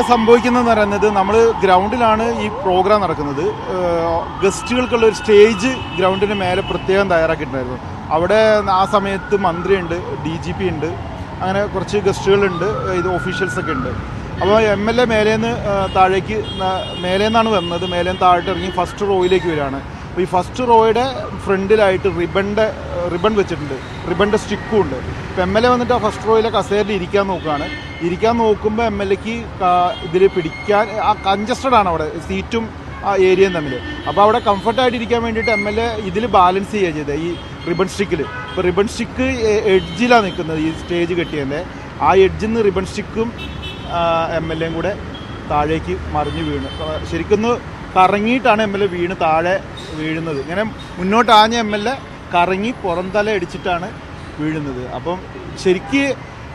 ഇവിടെ സംഭവിക്കുന്നതെന്ന് പറയുന്നത് നമ്മൾ ഗ്രൗണ്ടിലാണ് ഈ പ്രോഗ്രാം നടക്കുന്നത്. ഗസ്റ്റുകൾക്കുള്ള ഒരു സ്റ്റേജ് ഗ്രൗണ്ടിന് മേലെ പ്രത്യേകം തയ്യാറാക്കിയിട്ടുണ്ടായിരുന്നു. അവിടെ ആ സമയത്ത് മന്ത്രിയുണ്ട് ഡി ജി പി ഉണ്ട് അങ്ങനെ കുറച്ച് ഗസ്റ്റുകളുണ്ട് ഇത് ഓഫീഷ്യൽസൊക്കെ ഉണ്ട്. അപ്പോൾ എം എൽ എ മേലേന്ന് താഴേക്ക് മേലേന്നാണ് വന്നത്. മേലേന്ന് താഴോട്ട് ഇറങ്ങി ഫസ്റ്റ് റോയിലേക്ക് വരികയാണ്. ഈ ഫസ്റ്റ് റോയുടെ ഫ്രണ്ടിലായിട്ട് റിബണിന്റെ റിബൺ വെച്ചിട്ടുണ്ട്. റിബണിന്റെ സ്റ്റിക്കും ഉണ്ട്. ഇപ്പോൾ എം എൽ എ വന്നിട്ട് ആ ഫസ്റ്റ് റോയിലെ കസേരയിൽ ഇരിക്കാൻ നോക്കുകയാണ്. ഇരിക്കാൻ നോക്കുമ്പോൾ എം എൽ എക്ക് ഇതിൽ പിടിക്കാൻ ആ കൺജസ്റ്റഡ് ആണ് അവിടെ. സീറ്റും ആ ഏരിയയും തമ്മിൽ അപ്പോൾ അവിടെ കംഫർട്ടായിട്ട് ഇരിക്കാൻ വേണ്ടിയിട്ട് എം എൽ എ ഇതിൽ ബാലൻസ് ചെയ്യുക ചെയ്തത് ഈ റിബൺ സ്റ്റിക്കിൽ ഇപ്പോൾ റിബൺ സ്റ്റിക്ക് എഡ്ജിലാണ് നിൽക്കുന്നത് ഈ സ്റ്റേജ് കെട്ടിയതിന്റെ ആ എഡ്ജിൽ നിന്ന് റിബൺ സ്റ്റിക്കും എം എൽ എയും കൂടെ താഴേക്ക് മറിഞ്ഞു വീണ്. ശരിക്കൊന്ന് കറങ്ങിയിട്ടാണ് എം എൽ എ വീണ് താഴെ വീഴുന്നത്. ഇങ്ങനെ മുന്നോട്ട് ആഞ്ഞ എം എൽ എ കറങ്ങി പുറംതല അടിച്ചിട്ടാണ് വീഴുന്നത്. അപ്പം ശരിക്ക്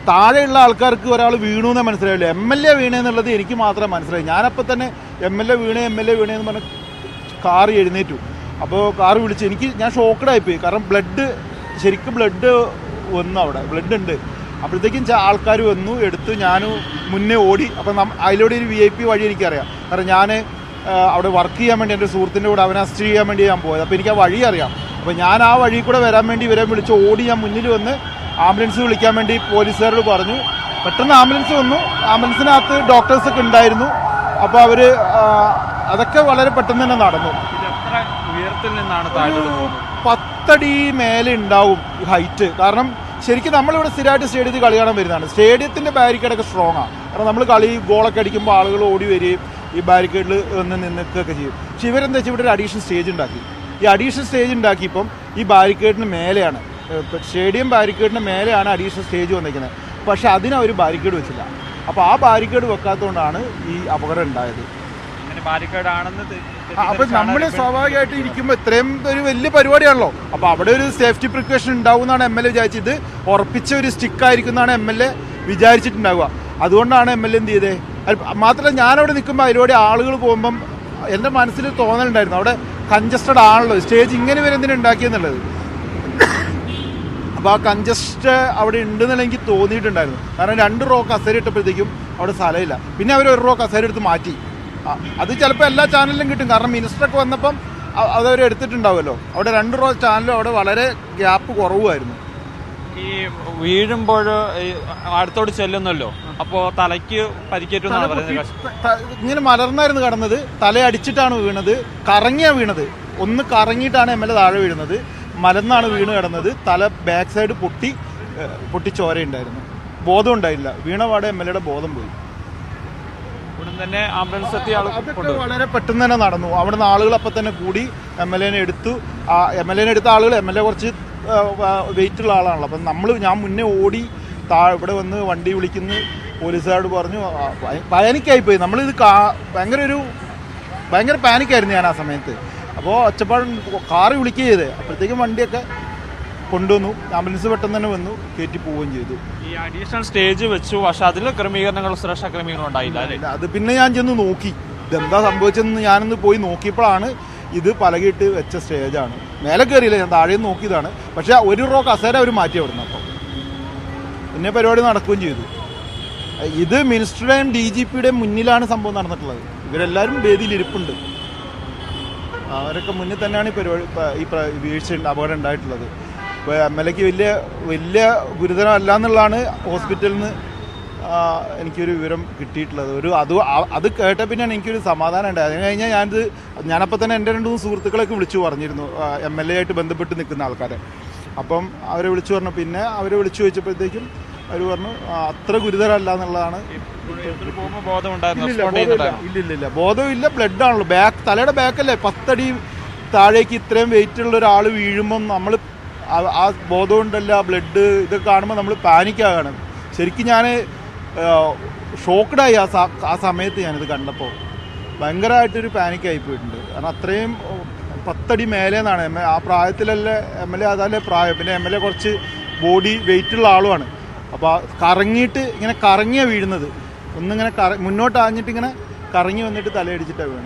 താഴെയുള്ള ആൾക്കാർക്ക് ഒരാൾ വീണു എന്നേ മനസ്സിലായില്ല? എം എൽ എ വീണെന്നുള്ളത് എനിക്ക് മാത്രമേ മനസ്സിലായി. ഞാനപ്പോൾ തന്നെ എം എൽ എ വീണേ എം എൽ എ വീണേന്ന് പറഞ്ഞ് കാർ എഴുന്നേറ്റു. അപ്പോൾ കാർ വിളിച്ച് എനിക്ക് ഞാൻ ഷോക്കഡായിപ്പോയി കാരണം ബ്ലഡ് ശരിക്കും ബ്ലഡ് വന്നു അവിടെ. ബ്ലഡ് ഉണ്ട്. അപ്പോഴത്തേക്കും ആൾക്കാർ വന്നു എടുത്തു. ഞാൻ മുന്നേ ഓടി. അപ്പം അതിലൂടെ ഒരു വി ഐ പി വഴി എനിക്കറിയാം. കാരണം ഞാൻ അവിടെ വർക്ക് ചെയ്യാൻ വേണ്ടി എന്റെ സുഹൃത്തിന്റെ കൂടെ അവനെ അസിസ്റ്റ് ചെയ്യാൻ വേണ്ടി ഞാൻ പോയത്. അപ്പോൾ എനിക്ക് ആ വഴി അറിയാം. അപ്പോൾ ഞാൻ ആ വഴി കൂടെ വരാൻ വേണ്ടി ഇവരെ വിളിച്ച് ഓടി ഞാൻ മുന്നിൽ വന്ന് ആംബുലൻസ് വിളിക്കാൻ വേണ്ടി പോലീസുകാരോട് പറഞ്ഞു. പെട്ടെന്ന് ആംബുലൻസ് വന്നു. ആംബുലൻസിനകത്ത് ഡോക്ടേഴ്സൊക്കെ ഉണ്ടായിരുന്നു. അപ്പോൾ അവർ അതൊക്കെ വളരെ പെട്ടെന്ന് തന്നെ നടന്നു. ഉയരത്തിൽ നിന്നാണ് പത്തടി മേലെ ഉണ്ടാവും ഹൈറ്റ് കാരണം ശരിക്കും നമ്മളിവിടെ സ്ഥിരമായിട്ട് സ്റ്റേഡിയത്തിൽ കളി കാണാൻ വരുന്നതാണ്. സ്റ്റേഡിയത്തിന്റെ ബാരിക്കേഡൊക്കെ സ്ട്രോങ് ആണ് കാരണം നമ്മൾ കളി ഗോളൊക്കെ അടിക്കുമ്പോൾ ആളുകൾ ഓടി വരികയും ഈ ബാരിക്കേഡിൽ വന്ന് നിൽക്കുകയൊക്കെ ചെയ്യും. പക്ഷെ ഇവരെന്താ വെച്ചാൽ ഇവിടെ ഒരു അഡീഷണൽ സ്റ്റേജ് ഉണ്ടാക്കി. ഈ അഡീഷണൽ സ്റ്റേജ് ഉണ്ടാക്കിയപ്പം ഈ ബാരിക്കേഡിന് മേലെയാണ് സ്റ്റേഡിയം ബാരിക്കേഡിന് മേലെയാണ് അഡീഷണൽ സ്റ്റേജ് വന്നിരിക്കുന്നത്. പക്ഷെ അതിന് അവർ ബാരിക്കേഡ് വെച്ചില്ല. അപ്പോൾ ആ ബാരിക്കേഡ് വെക്കാത്തതുകൊണ്ടാണ് ഈ അപകടം ഉണ്ടായത്. ബാരിക്കേഡ് ആണെന്ന് അപ്പൊ നമ്മൾ സ്വാഭാവികമായിട്ട് ഇരിക്കുമ്പോൾ ഇത്രയും ഒരു വലിയ പരിപാടിയാണല്ലോ. അപ്പൊ അവിടെ ഒരു സേഫ്റ്റി പ്രിക്കോഷൻ ഉണ്ടാവും എന്നാണ് എം എൽ എ വിചാരിച്ചത്. ഉറപ്പിച്ച ഒരു സ്റ്റിക്ക് ആയിരിക്കും എന്നാണ് എം എൽ എ വിചാരിച്ചിട്ടുണ്ടാവുക. അതുകൊണ്ടാണ് എം എൽ എ എന്ത് ചെയ്തേ? മാത്രമല്ല ഞാനവിടെ നിൽക്കുമ്പോൾ അതിലൂടെ ആളുകൾ പോകുമ്പം എന്റെ മനസ്സിൽ തോന്നലുണ്ടായിരുന്നു. അവിടെ കഞ്ചസ്റ്റഡ് ആണല്ലോ. സ്റ്റേജ് ഇങ്ങനെ വരെ എന്തിനാണ് ഉണ്ടാക്കിയെന്നുള്ളത് അപ്പോൾ ആ കഞ്ചസ്റ്റ് അവിടെ ഉണ്ടെന്നുള്ള എനിക്ക് തോന്നിയിട്ടുണ്ടായിരുന്നു. കാരണം രണ്ട് റോ കസേര ഇട്ടപ്പോഴത്തേക്കും അവിടെ സ്ഥലമില്ല. പിന്നെ അവർ ഒരു റോ കസേര എടുത്ത് മാറ്റി. അത് ചിലപ്പോൾ എല്ലാ ചാനലിലും കിട്ടും. കാരണം മിനിസ്റ്ററൊക്കെ വന്നപ്പം അതവർ എടുത്തിട്ടുണ്ടാവുമല്ലോ. അവിടെ രണ്ട് റോ ചാനലും അവിടെ വളരെ ഗ്യാപ്പ് കുറവുമായിരുന്നു. ഈ വീഴുമ്പോൾ അടുത്തോട് ചെല്ലുന്നല്ലോ. അപ്പോ തലയ്ക്ക് പരിക്കേറ്റു എന്നാണ് പറയുന്നത് ത- ഇങ്ങനെ മലർന്നായിരുന്നു കടന്നത്. തല അടിച്ചിട്ടാണ് വീണത്. കറങ്ങിയാ വീണത്. ഒന്ന് കറങ്ങിയിട്ടാണ് എം എൽ എ താഴെ വീഴുന്നത്. മലർന്നാണ് വീണ് കിടന്നത്. തല ബാക്ക് സൈഡ് പൊട്ടി പൊട്ടി ചോരയുണ്ടായിരുന്നു ബോധം ഉണ്ടായില്ല. വീണ പാടെ എം എൽ എയുടെ ബോധം പോയി. തന്നെ ആംബുലൻസ് അതൊക്കെ വളരെ പെട്ടെന്ന് തന്നെ നടന്നു. അവിടുന്ന് ആളുകൾ അപ്പം തന്നെ കൂടി എം എൽ എനെ എടുത്തു. ആ എം എൽ എനെ എടുത്ത ആളുകൾ എം എൽ എ കുറച്ച് വെയിറ്റ് ഉള്ള ആളാണല്ലോ. അപ്പം നമ്മൾ ഞാൻ മുന്നേ ഓടി താ ഇവിടെ വന്ന് വണ്ടി വിളിക്കുന്നു പോലീസുകാരോട് പറഞ്ഞു പാനിക്കായിപ്പോയി. നമ്മളിത് കാ ഭയങ്കര ഒരു ഭയങ്കര പാനിക്കായിരുന്നു ഞാൻ ആ സമയത്ത്. അപ്പോൾ ഒച്ചപ്പാട് കാറ് വിളിക്കുക ചെയ്തേ. അപ്പോഴത്തേക്കും വണ്ടിയൊക്കെ കൊണ്ടുവന്നു. ആംബുലൻസ് പെട്ടെന്ന് തന്നെ വന്നു കയറ്റി പോവുകയും ചെയ്തു. ഈ അഡീഷണൽ സ്റ്റേജ് വെച്ചു. പക്ഷെ അതിൽ ക്രമീകരണങ്ങൾ സുരക്ഷാ ക്രമീകരണം ഉണ്ടായില്ല അത് പിന്നെ ഞാൻ ചെന്ന് നോക്കി. ഇതെന്താ സംഭവിച്ചതെന്ന് ഞാനൊന്ന് പോയി നോക്കിയപ്പോഴാണ് ഇത് പലകിട്ട് വെച്ച സ്റ്റേജാണ്. മേലെ കയറിയില്ല ഞാൻ താഴെ നോക്കിയതാണ്. പക്ഷേ ഒരു റോ കസേര അവർ മാറ്റി അവിടുന്ന് അപ്പം. പിന്നെ പരിപാടി നടക്കുകയും ചെയ്തു. ഇത് മിനിസ്റ്ററുടെയും ഡി ജി പിയുടെയും മുന്നിലാണ് സംഭവം നടന്നിട്ടുള്ളത്. ഇവരെല്ലാവരും വേദിയിൽ ഇരിപ്പുണ്ട്. അവരൊക്കെ മുന്നിൽ തന്നെയാണ് ഈ പരിപാടി ഈ വീഴ്ച അപകടം ഉണ്ടായിട്ടുള്ളത് ഇപ്പോൾ എം എൽ എക്ക് വലിയ വലിയ ഗുരുതരമല്ല എന്നുള്ളതാണ് ഹോസ്പിറ്റലിൽ നിന്ന് എനിക്കൊരു വിവരം കിട്ടിയിട്ടുള്ളത്. ഒരു അത് അത് കേട്ട പിന്നെയാണ് എനിക്കൊരു സമാധാനം ഉണ്ടായത്. അത് കഴിഞ്ഞാൽ ഞാനിത് ഞാനപ്പോൾ തന്നെ എന്റെ രണ്ട് മൂന്ന് സുഹൃത്തുക്കളൊക്കെ വിളിച്ചു പറഞ്ഞിരുന്നു. എം എൽ എ ആയിട്ട് ബന്ധപ്പെട്ട് നിൽക്കുന്ന ആൾക്കാരെ. അപ്പം അവരെ വിളിച്ചു പറഞ്ഞു. പിന്നെ അവരെ വിളിച്ചു ചോദിച്ചപ്പോഴത്തേക്കും അവർ പറഞ്ഞു അത്ര ഗുരുതരമല്ല എന്നുള്ളതാണ്. ഉണ്ടായിരുന്നു. ഇല്ലില്ല, റെസ്പോണ്ട് ബോധമില്ല. ബ്ലഡ് ആണല്ലോ ബാക്ക് തലയുടെ ബാക്കല്ലേ? പത്തടി താഴേക്ക് ഇത്രയും വെയിറ്റ് ഉള്ള ഒരാൾ വീഴുമ്പം നമ്മൾ ആ ബോധം ഉണ്ടല്ല ബ്ലഡ് ഇതൊക്കെ കാണുമ്പോൾ നമ്മൾ പാനിക്കാകാണ് ശരിക്കും ഞാൻ ഷോക്ക്ഡായി ആ സമയത്ത് ഞാനിത് കണ്ടപ്പോൾ ഭയങ്കരമായിട്ടൊരു പാനിക്കായി പോയിട്ടുണ്ട്. കാരണം അത്രയും പത്തടി മേലെ എന്നാണ് എം ആ പ്രായത്തിലല്ലേ എം എൽ എ അതല്ലേ പ്രായം. പിന്നെ എം എൽ എ കുറച്ച് ബോഡി വെയിറ്റ് ഉള്ള ആളുമാണ്. അപ്പോൾ കറങ്ങിയിട്ട് ഇങ്ങനെ കറങ്ങിയാണ് വീഴുന്നത്. ഒന്നിങ്ങനെ കറ മുന്നോട്ട് ആഞ്ഞിട്ട് ഇങ്ങനെ കറങ്ങി വന്നിട്ട് തലയടിച്ചിട്ടാണ് വീണത്.